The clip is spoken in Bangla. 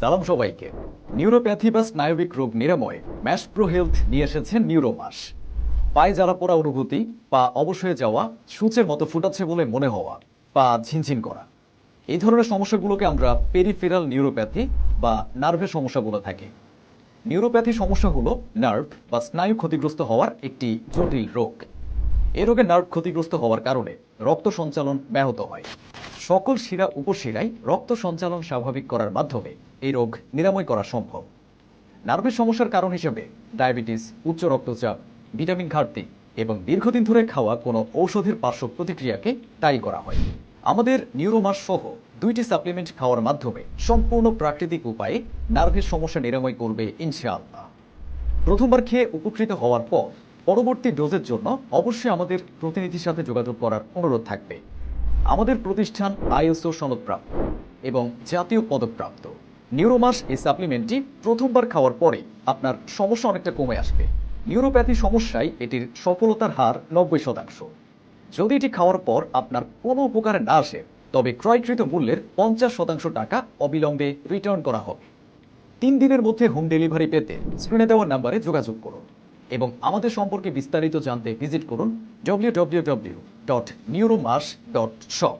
সালাম সবাইকে। নিউরোপ্যাথি বা স্নায়বিক রোগ নিরাময় ম্যাশ প্রো হেলথ নিয়ে এসেছেন নিউরোমাস। পায়ে জ্বালা পোড়া অনুভূতি, পা অবশ্যই যাওয়া, সূচের মতো ফুটাচ্ছে বলে মনে হওয়া, পা ঝিনঝিন করা। এই ধরনের সমস্যাগুলোকে আমরা পেরিফেরাল নিউরোপ্যাথি বা নার্ভের সমস্যা বলে থাকি। নিউরোপ্যাথি সমস্যা হলো নার্ভ বা স্নায়ু ক্ষতিগ্রস্ত হওয়ার একটি জটিল রোগ। এ রোগে নার্ভ ক্ষতিগ্রস্ত হওয়ার কারণে রক্ত সঞ্চালন ব্যাহত হয়। সকল শিরা উপশিরায় রক্ত সঞ্চালন স্বাভাবিক করার মাধ্যমে এই রোগ নিরাময় করা সম্ভব। নার্ভের সমস্যার কারণ হিসেবে ডায়াবেটিস, উচ্চ রক্তচাপ, ভিটামিন ঘাটতি এবং দীর্ঘদিন ধরে খাওয়া কোনো ঔষধের পার্শ্ব প্রতিক্রিয়াকে দায়ী করা হয়। আমাদের নিউরোমাস সহ দুইটি সাপ্লিমেন্ট খাওয়ার মাধ্যমে সম্পূর্ণ প্রাকৃতিক উপায়ে নার্ভের সমস্যা নিরাময় করবে ইনশাআল্লাহ। প্রথমবার খেয়ে উপকৃত হওয়ার পর পরবর্তী ডোজের জন্য অবশ্যই আমাদের প্রতিনিধির সাথে যোগাযোগ করার অনুরোধ থাকবে। আমাদের প্রতিষ্ঠান আইএসও সনদপ্রাপ্ত এবং জাতীয় পদকপ্রাপ্ত নিউরোমাস এই সাপ্লিমেন্টটি প্রথমবার খাওয়ার পরে আপনার সমস্যা অনেকটা কমে আসবে। নিউরোপ্যাথি সমস্যায় এটির সফলতার হার নব্বই শতাংশ। যদি এটি খাওয়ার পর আপনার কোনো উপকারে না আসে, তবে ক্রয়কৃত মূল্যের পঞ্চাশ শতাংশ টাকা অবিলম্বে রিটার্ন করা হবে। তিন দিনের মধ্যে হোম ডেলিভারি পেতে স্ক্রিনে দেওয়া নাম্বারে যোগাযোগ করুন এবং আমাদের সম্পর্কে বিস্তারিত জানতে ভিজিট করুন W W W dot neuromas dot shop